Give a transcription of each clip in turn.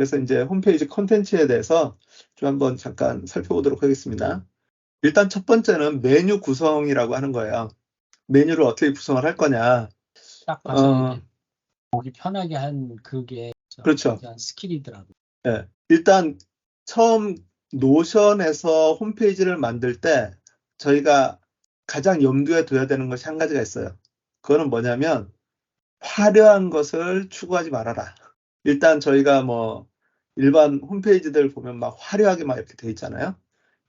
그래서 이제 홈페이지 콘텐츠에 대해서 좀 한번 잠깐 살펴보도록 하겠습니다. 일단 첫 번째는 메뉴 구성이라고 하는 거예요. 메뉴를 어떻게 구성을 할 거냐. 딱 봐서 어. 보기 편하게 한 그게 그렇죠. 굉장한 스킬이더라고요. 예. 일단 처음 노션에서 홈페이지를 만들 때 저희가 가장 염두에 둬야 되는 것이 한 가지가 있어요. 그거는 뭐냐면 화려한 것을 추구하지 말아라. 일단 저희가 뭐 일반 홈페이지들 보면 막 화려하게 막 이렇게 돼 있잖아요.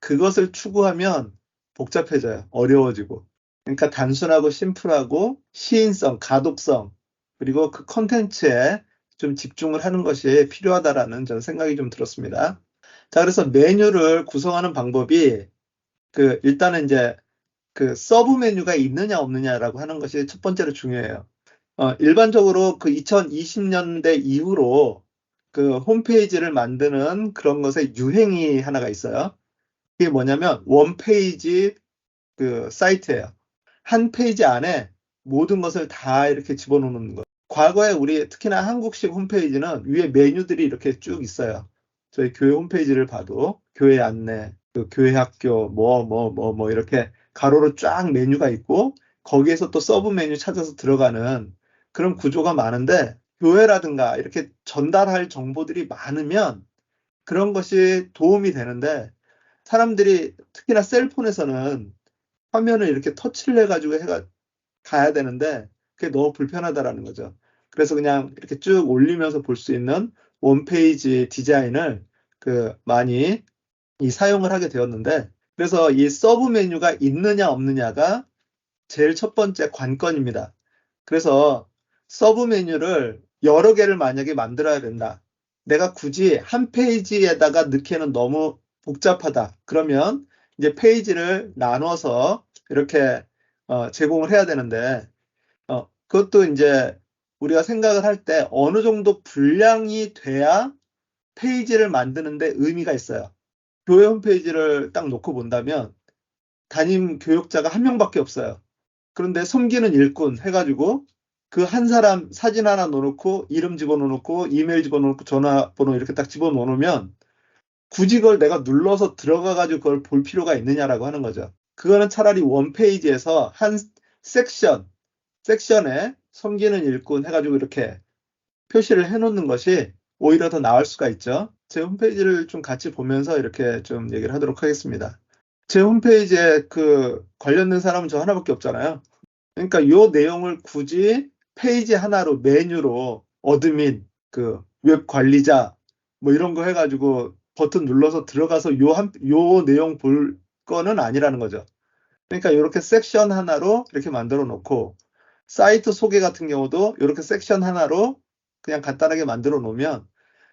그것을 추구하면 복잡해져요. 어려워지고. 그러니까 단순하고 심플하고 시인성, 가독성, 그리고 그 컨텐츠에 좀 집중을 하는 것이 필요하다라는 저는 생각이 좀 들었습니다. 자, 그래서 메뉴를 구성하는 방법이 그 일단은 이제 그 서브 메뉴가 있느냐 없느냐라고 하는 것이 첫 번째로 중요해요. 어, 일반적으로 그 2020년대 이후로 그 홈페이지를 만드는 그런 것의 유행이 하나가 있어요. 그게 뭐냐면 원페이지 그 사이트예요. 한 페이지 안에 모든 것을 다 이렇게 집어넣는 것. 과거에 우리 특히나 한국식 홈페이지는 위에 메뉴들이 이렇게 쭉 있어요. 저희 교회 홈페이지를 봐도 교회 안내, 그 교회 학교, 뭐, 뭐, 뭐, 뭐, 이렇게 가로로 쫙 메뉴가 있고, 거기에서 또 서브 메뉴 찾아서 들어가는 그런 구조가 많은데, 교회라든가 이렇게 전달할 정보들이 많으면 그런 것이 도움이 되는데, 사람들이 특히나 셀폰에서는 화면을 이렇게 터치를 해가지고 해가, 가야 되는데, 그게 너무 불편하다라는 거죠. 그래서 그냥 이렇게 쭉 올리면서 볼 수 있는 원페이지 디자인을 그 많이 이 사용을 하게 되었는데 그래서 이 서브 메뉴가 있느냐 없느냐가 제일 첫 번째 관건입니다. 그래서 서브 메뉴를 여러 개를 만약에 만들어야 된다. 내가 굳이 한 페이지에다가 넣기에는 너무 복잡하다. 그러면 이제 페이지를 나눠서 이렇게 어, 제공을 해야 되는데 어, 그것도 이제 우리가 생각을 할 때 어느 정도 분량이 돼야 페이지를 만드는데 의미가 있어요. 교회 홈페이지를 딱 놓고 본다면 담임 교육자가 한 명밖에 없어요. 그런데 섬기는 일꾼 해가지고 그 한 사람 사진 하나 넣어놓고 이름 집어넣고 이메일 집어넣고 전화번호 이렇게 딱 집어넣으면 굳이 그걸 내가 눌러서 들어가가지고 그걸 볼 필요가 있느냐라고 하는 거죠. 그거는 차라리 원페이지에서 한 섹션, 섹션에 섬기는 일꾼 해가지고 이렇게 표시를 해놓는 것이 오히려 더 나을 수가 있죠. 제 홈페이지를 좀 같이 보면서 이렇게 좀 얘기를 하도록 하겠습니다. 제 홈페이지에 그 관련된 사람은 저 하나밖에 없잖아요. 그러니까 이 내용을 굳이 페이지 하나로 메뉴로 어드민, 그 웹 관리자 뭐 이런 거 해가지고 버튼 눌러서 들어가서 요 한, 요 내용 볼 거는 아니라는 거죠. 그러니까 이렇게 섹션 하나로 이렇게 만들어 놓고 사이트 소개 같은 경우도 이렇게 섹션 하나로 그냥 간단하게 만들어 놓으면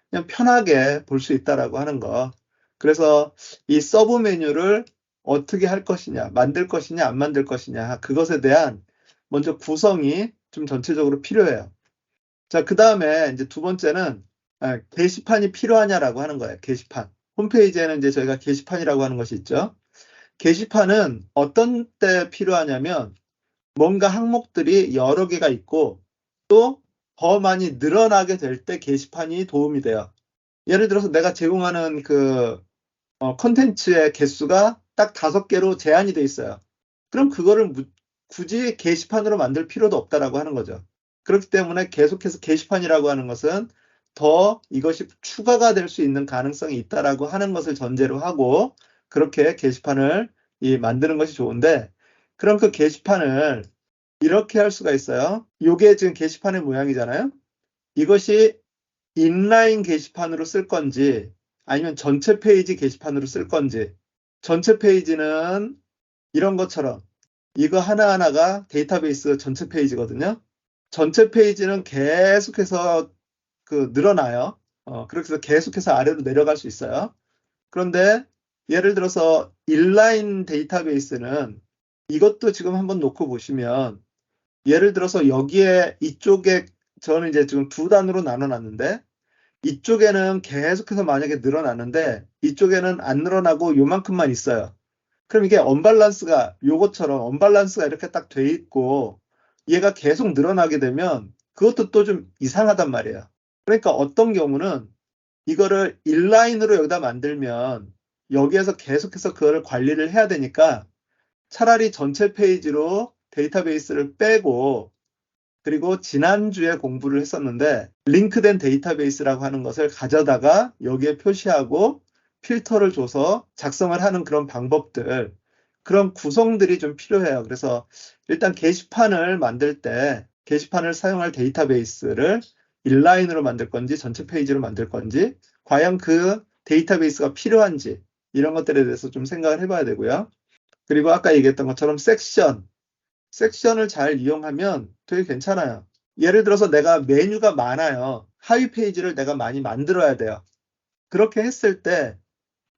그냥 편하게 볼 수 있다라고 하는 거. 그래서 이 서브 메뉴를 어떻게 할 것이냐, 만들 것이냐, 안 만들 것이냐, 그것에 대한 먼저 구성이 좀 전체적으로 필요해요. 자, 그 다음에 이제 두 번째는 아, 게시판이 필요하냐라고 하는 거예요. 게시판. 홈페이지에는 이제 저희가 게시판이라고 하는 것이 있죠. 게시판은 어떤 때 필요하냐면 뭔가 항목들이 여러 개가 있고 또 더 많이 늘어나게 될 때 게시판이 도움이 돼요. 예를 들어서 내가 제공하는 그 어, 컨텐츠의 개수가 딱 다섯 개로 제한이 돼 있어요. 그럼 그거를 무- 굳이 게시판으로 만들 필요도 없다라고 하는 거죠. 그렇기 때문에 계속해서 게시판이라고 하는 것은 더 이것이 추가가 될 수 있는 가능성이 있다라고 하는 것을 전제로 하고 그렇게 게시판을 이 만드는 것이 좋은데 그럼 그 게시판을 이렇게 할 수가 있어요. 이게 지금 게시판의 모양이잖아요. 이것이 인라인 게시판으로 쓸 건지 아니면 전체 페이지 게시판으로 쓸 건지 전체 페이지는 이런 것처럼 이거 하나하나가 데이터베이스 전체 페이지거든요. 전체 페이지는 계속해서 그 늘어나요. 어, 그렇게 해서 계속해서 아래로 내려갈 수 있어요. 그런데 예를 들어서 인라인 데이터베이스는 이것도 지금 한번 놓고 보시면 예를 들어서 여기에 이쪽에 저는 이제 지금 두 단으로 나눠 놨는데 이쪽에는 계속해서 만약에 늘어나는데 이쪽에는 안 늘어나고 요만큼만 있어요. 그럼 이게 언밸런스가 요것처럼 언밸런스가 이렇게 딱 돼 있고 얘가 계속 늘어나게 되면 그것도 또 좀 이상하단 말이에요. 그러니까 어떤 경우는 이거를 인라인으로 여기다 만들면 여기에서 계속해서 그거를 관리를 해야 되니까 차라리 전체 페이지로 데이터베이스를 빼고 그리고 지난주에 공부를 했었는데 링크된 데이터베이스라고 하는 것을 가져다가 여기에 표시하고 필터를 줘서 작성을 하는 그런 방법들 그런 구성들이 좀 필요해요. 그래서 일단 게시판을 만들 때 게시판을 사용할 데이터베이스를 인라인으로 만들 건지 전체 페이지로 만들 건지 과연 그 데이터베이스가 필요한지 이런 것들에 대해서 좀 생각을 해봐야 되고요. 그리고 아까 얘기했던 것처럼 섹션 섹션을 잘 이용하면 되게 괜찮아요. 예를 들어서 내가 메뉴가 많아요. 하위 페이지를 내가 많이 만들어야 돼요. 그렇게 했을 때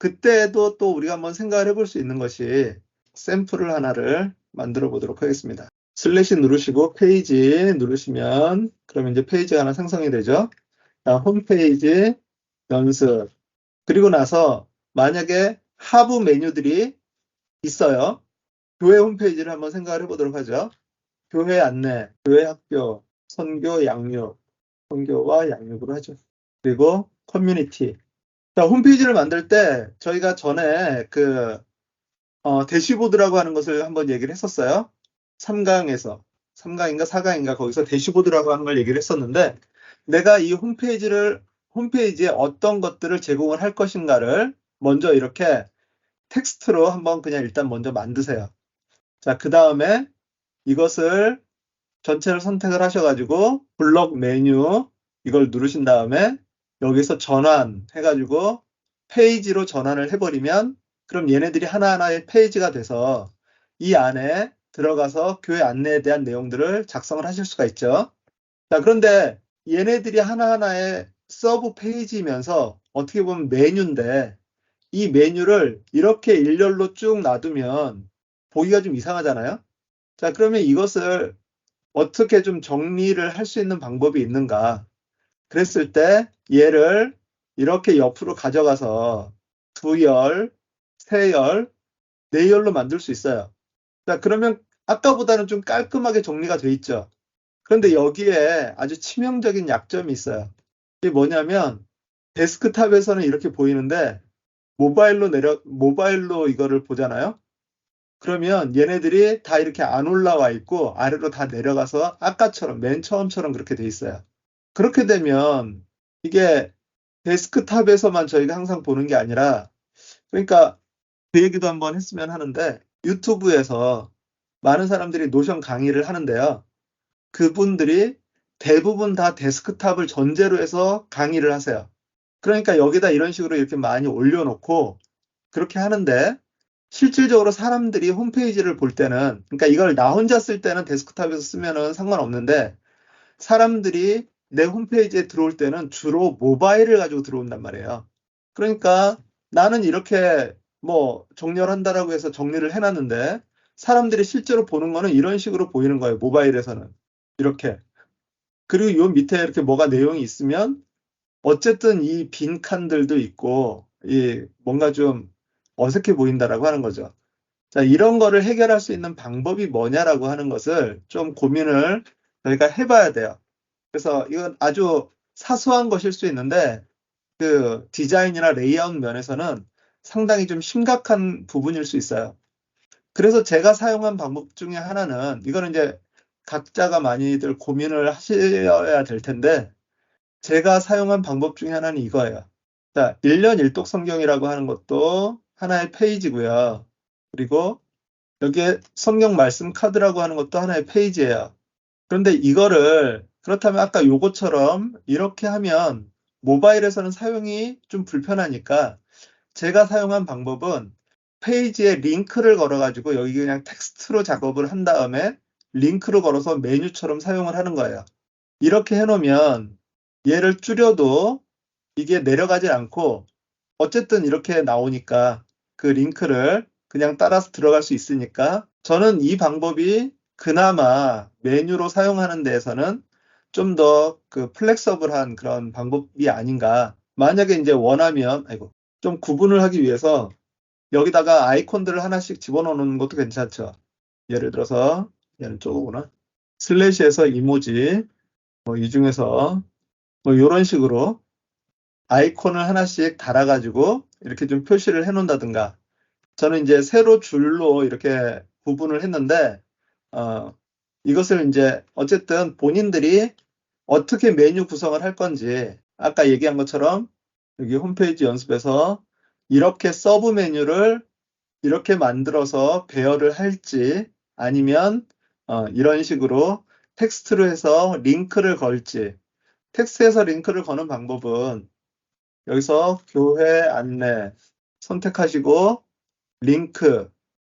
그때도 또 우리가 한번 생각을 해볼 수 있는 것이 샘플을 하나를 만들어 보도록 하겠습니다. 슬래시 누르시고 페이지 누르시면 그러면 이제 페이지가 하나 생성이 되죠. 자, 홈페이지 연습 그리고 나서 만약에 하부 메뉴들이 있어요. 교회 홈페이지를 한번 생각을 해보도록 하죠. 교회 안내, 교회 학교, 선교, 양육, 선교와 양육으로 하죠. 그리고 커뮤니티. 자, 홈페이지를 만들 때 저희가 전에 그 어, 대시보드라고 하는 것을 한번 얘기를 했었어요. 3강에서 3강인가 4강인가 거기서 대시보드라고 하는 걸 얘기를 했었는데 내가 이 홈페이지를 홈페이지에 어떤 것들을 제공을 할 것인가를 먼저 이렇게 텍스트로 한번 그냥 일단 먼저 만드세요. 자, 그 다음에 이것을 전체를 선택을 하셔가지고 블록 메뉴 이걸 누르신 다음에 여기서 전환 해가지고 페이지로 전환을 해버리면 그럼 얘네들이 하나하나의 페이지가 돼서 이 안에 들어가서 교회 안내에 대한 내용들을 작성을 하실 수가 있죠. 자, 그런데 얘네들이 하나하나의 서브 페이지면서 어떻게 보면 메뉴인데 이 메뉴를 이렇게 일렬로 쭉 놔두면 보기가 좀 이상하잖아요. 자, 그러면 이것을 어떻게 좀 정리를 할 수 있는 방법이 있는가? 그랬을 때 얘를 이렇게 옆으로 가져가서 두 열, 세 열, 네 열로 만들 수 있어요. 자, 그러면 아까보다는 좀 깔끔하게 정리가 돼 있죠. 그런데 여기에 아주 치명적인 약점이 있어요. 이게 뭐냐면 데스크탑에서는 이렇게 보이는데 모바일로 내려 모바일로 이거를 보잖아요. 그러면 얘네들이 다 이렇게 안 올라와 있고 아래로 다 내려가서 아까처럼 맨 처음처럼 그렇게 돼 있어요. 그렇게 되면 이게 데스크탑에서만 저희가 항상 보는 게 아니라 그러니까 그 얘기도 한번 했으면 하는데 유튜브에서 많은 사람들이 노션 강의를 하는데요. 그분들이 대부분 다 데스크탑을 전제로 해서 강의를 하세요. 그러니까 여기다 이런 식으로 이렇게 많이 올려놓고 그렇게 하는데 실질적으로 사람들이 홈페이지를 볼 때는 그러니까 이걸 나 혼자 쓸 때는 데스크탑에서 쓰면은 상관없는데 사람들이 내 홈페이지에 들어올 때는 주로 모바일을 가지고 들어온단 말이에요. 그러니까 나는 이렇게 뭐 정렬한다라고 해서 정리를 해놨는데 사람들이 실제로 보는 거는 이런 식으로 보이는 거예요. 모바일에서는 이렇게 그리고 요 밑에 이렇게 뭐가 내용이 있으면 어쨌든 이 빈 칸들도 있고 이 뭔가 좀 어색해 보인다라고 하는 거죠. 자, 이런 거를 해결할 수 있는 방법이 뭐냐라고 하는 것을 좀 고민을 저희가 해봐야 돼요. 그래서 이건 아주 사소한 것일 수 있는데 그 디자인이나 레이아웃 면에서는 상당히 좀 심각한 부분일 수 있어요. 그래서 제가 사용한 방법 중에 하나는 이거는 이제 각자가 많이들 고민을 하셔야 될 텐데 제가 사용한 방법 중에 하나는 이거예요. 자, 1년 1독 성경이라고 하는 것도 하나의 페이지고요. 그리고 여기에 성경 말씀 카드라고 하는 것도 하나의 페이지예요. 그런데 이거를 그렇다면 아까 요거처럼 이렇게 하면 모바일에서는 사용이 좀 불편하니까 제가 사용한 방법은 페이지에 링크를 걸어가지고 여기 그냥 텍스트로 작업을 한 다음에 링크를 걸어서 메뉴처럼 사용을 하는 거예요. 이렇게 해놓으면 얘를 줄여도 이게 내려가지 않고 어쨌든 이렇게 나오니까 그 링크를 그냥 따라서 들어갈 수 있으니까 저는 이 방법이 그나마 메뉴로 사용하는 데에서는 좀 더 그 플렉서블한 그런 방법이 아닌가. 만약에 이제 원하면 아이고 좀 구분을 하기 위해서 여기다가 아이콘들을 하나씩 집어넣는 것도 괜찮죠. 예를 들어서 얘는 저거구나. 슬래시에서 이모지 뭐 이 중에서 뭐 이런 식으로 아이콘을 하나씩 달아가지고 이렇게 좀 표시를 해 놓는다든가 저는 이제 세로 줄로 이렇게 구분을 했는데 어, 이것을 이제 어쨌든 본인들이 어떻게 메뉴 구성을 할 건지 아까 얘기한 것처럼 여기 홈페이지 연습에서 이렇게 서브 메뉴를 이렇게 만들어서 배열을 할지 아니면 어, 이런 식으로 텍스트로 해서 링크를 걸지. 텍스트에서 링크를 거는 방법은 여기서 교회 안내 선택하시고 링크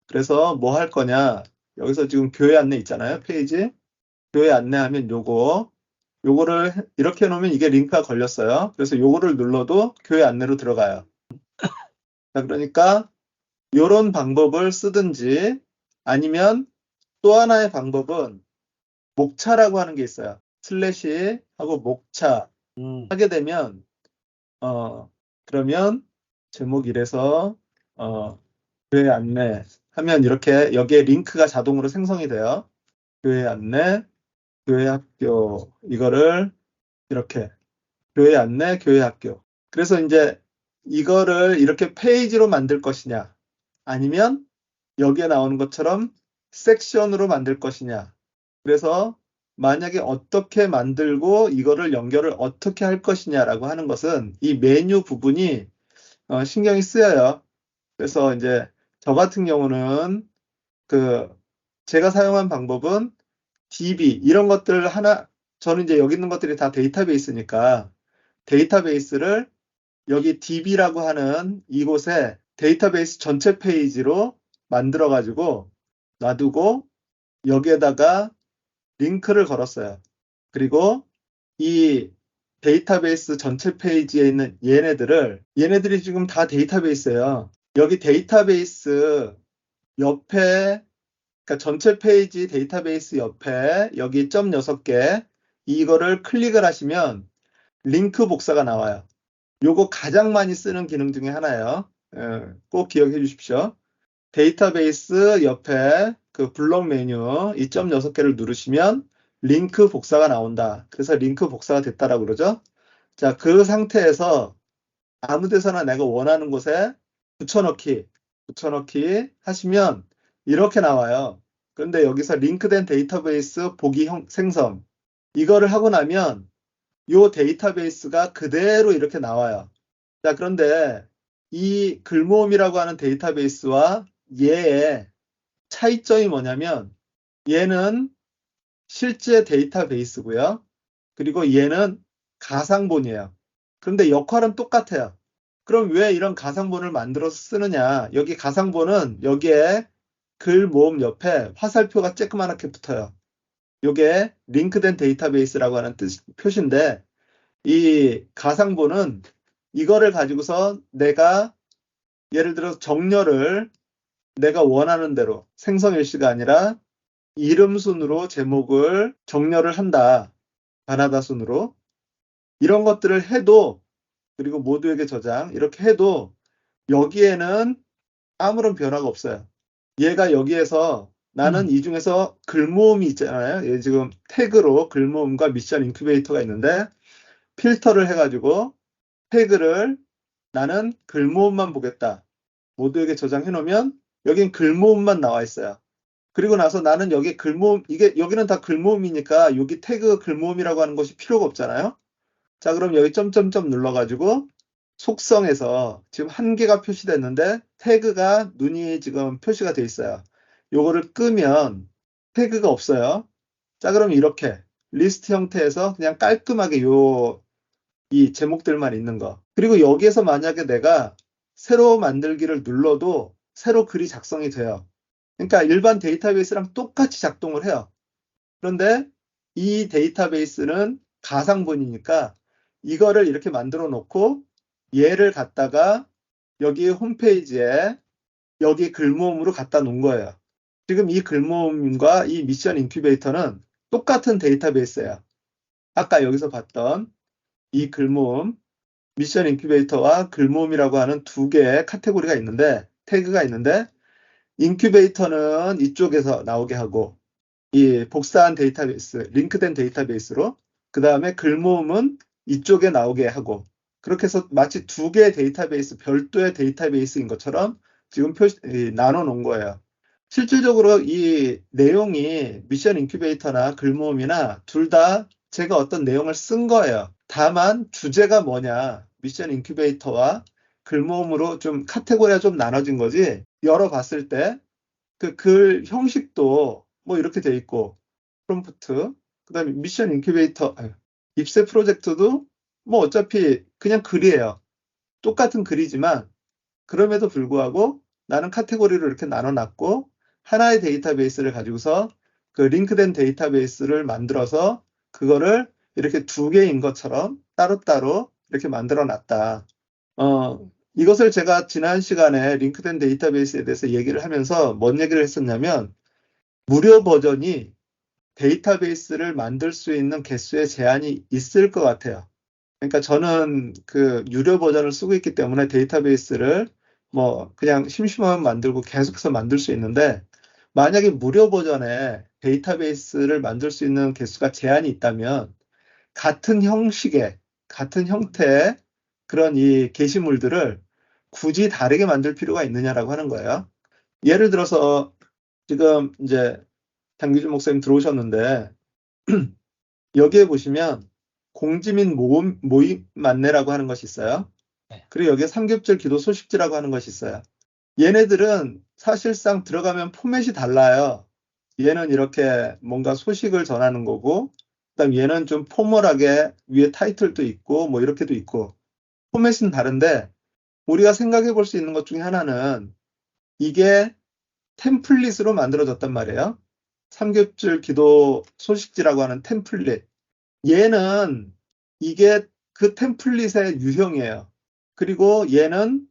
그래서 뭐 할 거냐 여기서 지금 교회 안내 있잖아요. 페이지. 교회 안내 하면 요거. 요거를 해- 이렇게 해놓으면 이게 링크가 걸렸어요. 그래서 요거를 눌러도 교회 안내로 들어가요. 자 그러니까 요런 방법을 쓰든지 아니면 또 하나의 방법은 목차라고 하는 게 있어요. 슬래시 하고 목차. 음, 하게 되면 어 그러면 제목 이래서 어 교회 안내 하면 이렇게 여기에 링크가 자동으로 생성이 돼요. 교회 안내, 교회 학교 이거를 이렇게 교회 안내, 교회 학교. 그래서 이제 이거를 이렇게 페이지로 만들 것이냐 아니면 여기에 나오는 것처럼 섹션으로 만들 것이냐. 그래서 만약에 어떻게 만들고 이거를 연결을 어떻게 할 것이냐라고 하는 것은 이 메뉴 부분이 어, 신경이 쓰여요. 그래서 이제 저 같은 경우는 그 제가 사용한 방법은 DB 이런 것들 하나 저는 이제 여기 있는 것들이 다 데이터베이스니까 데이터베이스를 여기 DB라고 하는 이곳에 데이터베이스 전체 페이지로 만들어 가지고 놔두고 여기에다가 링크를 걸었어요. 그리고 이 데이터베이스 전체 페이지에 있는 얘네들을 얘네들이 지금 다 데이터베이스예요. 여기 데이터베이스 옆에 그러니까 전체 페이지 데이터베이스 옆에 여기 점 6개 이거를 클릭을 하시면 링크 복사가 나와요. 요거 가장 많이 쓰는 기능 중에 하나예요. 예, 꼭 기억해 주십시오. 데이터베이스 옆에 그 블록 메뉴 이 점 6개를 누르시면 링크 복사가 나온다. 그래서 링크 복사가 됐다라고 그러죠. 자, 그 상태에서 아무 데서나 내가 원하는 곳에 붙여넣기, 붙여넣기 하시면 이렇게 나와요. 그런데 여기서 링크된 데이터베이스 보기 형, 생성. 이거를 하고 나면 이 데이터베이스가 그대로 이렇게 나와요. 자, 그런데 이 글모음이라고 하는 데이터베이스와 얘의 차이점이 뭐냐면 얘는 실제 데이터베이스고요. 그리고 얘는 가상본이에요. 그런데 역할은 똑같아요. 그럼 왜 이런 가상본을 만들어서 쓰느냐? 여기 가상본은 여기에 글 모음 옆에 화살표가 쬐끄맣게 붙어요. 요게 링크된 데이터베이스라고 하는 뜻, 표시인데 이 가상본은 이거를 가지고서 내가 예를 들어서 정렬을 내가 원하는 대로 생성일시가 아니라 이름 순으로 제목을 정렬을 한다. 가나다 순으로. 이런 것들을 해도 그리고 모두에게 저장 이렇게 해도 여기에는 아무런 변화가 없어요. 얘가 여기에서 나는 음. 이 중에서 글모음이 있잖아요. 얘 지금 태그로 글모음과 미션 인큐베이터가 있는데 필터를 해가지고 태그를 나는 글모음만 보겠다. 모두에게 저장해 놓으면 여긴 글모음만 나와 있어요. 그리고 나서 나는 여기 글모음, 이게, 여기는 다 글모음이니까 여기 태그 글모음이라고 하는 것이 필요가 없잖아요. 자, 그럼 여기 점점점 눌러가지고 속성에서 지금 한 개가 표시됐는데 태그가 눈이 지금 표시가 돼 있어요. 요거를 끄면 태그가 없어요. 자, 그럼 이렇게 리스트 형태에서 그냥 깔끔하게 요, 이 제목들만 있는 거. 그리고 여기에서 만약에 내가 새로 만들기를 눌러도 새로 글이 작성이 돼요. 그러니까 일반 데이터베이스랑 똑같이 작동을 해요. 그런데 이 데이터베이스는 가상본이니까 이거를 이렇게 만들어 놓고 얘를 갖다가 여기 홈페이지에 여기 글모음으로 갖다 놓은 거예요. 지금 이 글모음과 이 미션 인큐베이터는 똑같은 데이터베이스예요. 아까 여기서 봤던 이 글모음, 미션 인큐베이터와 글모음이라고 하는 두 개의 카테고리가 있는데 태그가 있는데 인큐베이터는 이쪽에서 나오게 하고 이 복사한 데이터베이스, 링크된 데이터베이스로 그 다음에 글모음은 이쪽에 나오게 하고 그렇게 해서 마치 두 개의 데이터베이스, 별도의 데이터베이스인 것처럼 지금 표시, 이, 나눠 놓은 거예요. 실질적으로 이 내용이 미션 인큐베이터나 글모음이나 둘 다 제가 어떤 내용을 쓴 거예요. 다만 주제가 뭐냐, 미션 인큐베이터와 글모음으로 좀 카테고리가 좀 나눠진 거지, 열어봤을 때 그 글 형식도 뭐 이렇게 돼 있고, 프롬프트, 그 다음에 미션 인큐베이터, 아유, 입세 프로젝트도 뭐 어차피 그냥 글이에요. 똑같은 글이지만 그럼에도 불구하고 나는 카테고리로 이렇게 나눠놨고 하나의 데이터베이스를 가지고서 그 링크된 데이터베이스를 만들어서 그거를 이렇게 두 개인 것처럼 따로따로 이렇게 만들어 놨다. 어, 이것을 제가 지난 시간에 링크된 데이터베이스에 대해서 얘기를 하면서 뭔 얘기를 했었냐면 무료 버전이 데이터베이스를 만들 수 있는 개수의 제한이 있을 것 같아요. 그러니까 저는 그 유료 버전을 쓰고 있기 때문에 데이터베이스를 뭐 그냥 심심하면 만들고 계속해서 만들 수 있는데 만약에 무료 버전에 데이터베이스를 만들 수 있는 개수가 제한이 있다면 같은 형식의 같은 형태의 그런 이 게시물들을 굳이 다르게 만들 필요가 있느냐라고 하는 거예요. 예를 들어서 지금 이제 장기준 목사님 들어오셨는데 여기에 보시면 공지민 모임, 모임 만내라고 하는 것이 있어요. 네. 그리고 여기에 삼겹절 기도 소식지라고 하는 것이 있어요. 얘네들은 사실상 들어가면 포맷이 달라요. 얘는 이렇게 뭔가 소식을 전하는 거고, 그다음 얘는 좀 포멀하게 위에 타이틀도 있고, 뭐 이렇게도 있고, 포맷은 다른데 우리가 생각해 볼 수 있는 것 중에 하나는 이게 템플릿으로 만들어졌단 말이에요. 삼겹줄 기도 소식지라고 하는 템플릿. 얘는 이게 그 템플릿의 유형이에요. 그리고 얘는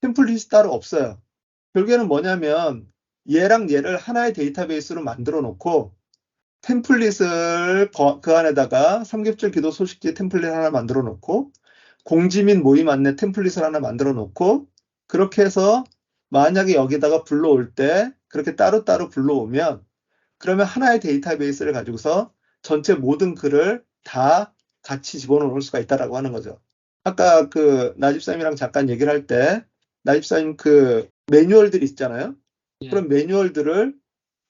템플릿이 따로 없어요. 결국에는 뭐냐면 얘랑 얘를 하나의 데이터베이스로 만들어 놓고 템플릿을 거- 그 안에다가 삼겹줄 기도 소식지 템플릿 하나 만들어 놓고 공지민 모임 안내 템플릿을 하나 만들어 놓고 그렇게 해서 만약에 여기다가 불러올 때 그렇게 따로따로 불러오면 그러면 하나의 데이터베이스를 가지고서 전체 모든 글을 다 같이 집어넣을 수가 있다라고 하는 거죠. 아까 그 나집사님이랑 잠깐 얘기를 할 때 나집사님 그 매뉴얼들이 있잖아요. 예. 그런 매뉴얼들을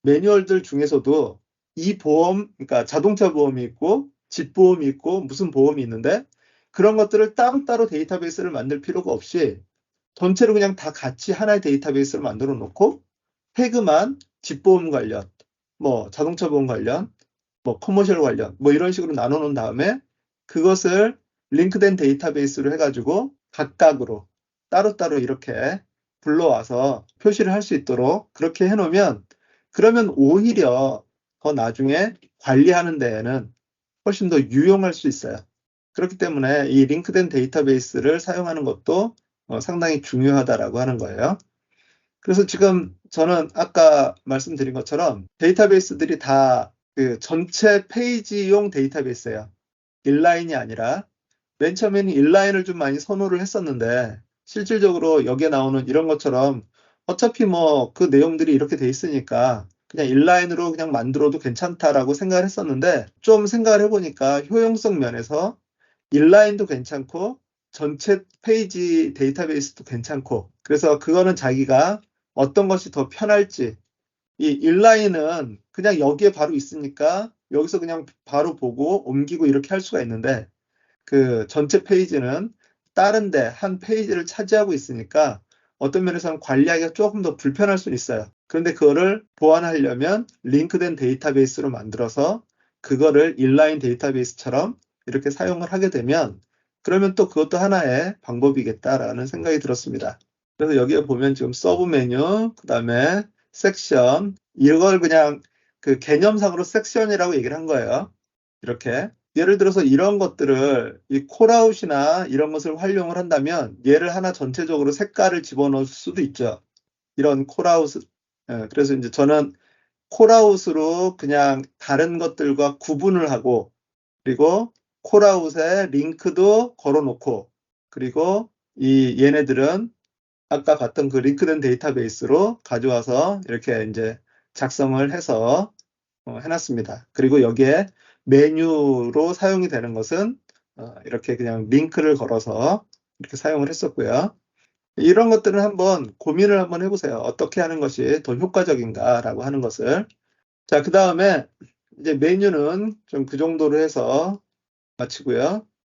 매뉴얼들 중에서도 이 보험, 그러니까 자동차 보험이 있고 집 보험이 있고 무슨 보험이 있는데 그런 것들을 따로따로 데이터베이스를 만들 필요가 없이 전체를 그냥 다 같이 하나의 데이터베이스를 만들어 놓고 태그만 집보험 관련, 뭐 자동차 보험 관련, 뭐 커머셜 관련, 뭐 이런 식으로 나눠 놓은 다음에 그것을 링크된 데이터베이스로 해가지고 각각으로 따로따로 이렇게 불러와서 표시를 할 수 있도록 그렇게 해놓으면 그러면 오히려 더 나중에 관리하는 데에는 훨씬 더 유용할 수 있어요. 그렇기 때문에 이 링크된 데이터베이스를 사용하는 것도 어, 상당히 중요하다라고 하는 거예요. 그래서 지금 저는 아까 말씀드린 것처럼 데이터베이스들이 다 그 전체 페이지용 데이터베이스예요. 인라인이 아니라 맨 처음에는 인라인을 좀 많이 선호를 했었는데 실질적으로 여기에 나오는 이런 것처럼 어차피 뭐 그 내용들이 이렇게 돼 있으니까 그냥 인라인으로 그냥 만들어도 괜찮다라고 생각을 했었는데 좀 생각을 해보니까 효용성 면에서 인라인도 괜찮고 전체 페이지 데이터베이스도 괜찮고 그래서 그거는 자기가 어떤 것이 더 편할지 이 인라인은 그냥 여기에 바로 있으니까 여기서 그냥 바로 보고 옮기고 이렇게 할 수가 있는데 그 전체 페이지는 다른데 한 페이지를 차지하고 있으니까 어떤 면에서는 관리하기가 조금 더 불편할 수는 있어요. 그런데 그거를 보완하려면 링크된 데이터베이스로 만들어서 그거를 인라인 데이터베이스처럼 이렇게 사용을 하게 되면 그러면 또 그것도 하나의 방법이겠다라는 생각이 들었습니다. 그래서 여기에 보면 지금 서브 메뉴, 그 다음에 섹션, 이걸 그냥 그 개념상으로 섹션이라고 얘기를 한 거예요. 이렇게. 예를 들어서 이런 것들을 이 콜아웃이나 이런 것을 활용을 한다면 얘를 하나 전체적으로 색깔을 집어넣을 수도 있죠. 이런 콜아웃. 예, 그래서 이제 저는 콜아웃으로 그냥 다른 것들과 구분을 하고 그리고 콜아웃에 링크도 걸어놓고 그리고 이 얘네들은 아까 봤던 그 링크된 데이터베이스로 가져와서 이렇게 이제 작성을 해서 어, 해놨습니다. 그리고 여기에 메뉴로 사용이 되는 것은 어, 이렇게 그냥 링크를 걸어서 이렇게 사용을 했었고요. 이런 것들은 한번 고민을 한번 해보세요. 어떻게 하는 것이 더 효과적인가라고 하는 것을. 자, 그 다음에 이제 메뉴는 좀 그 정도로 해서 마치고요.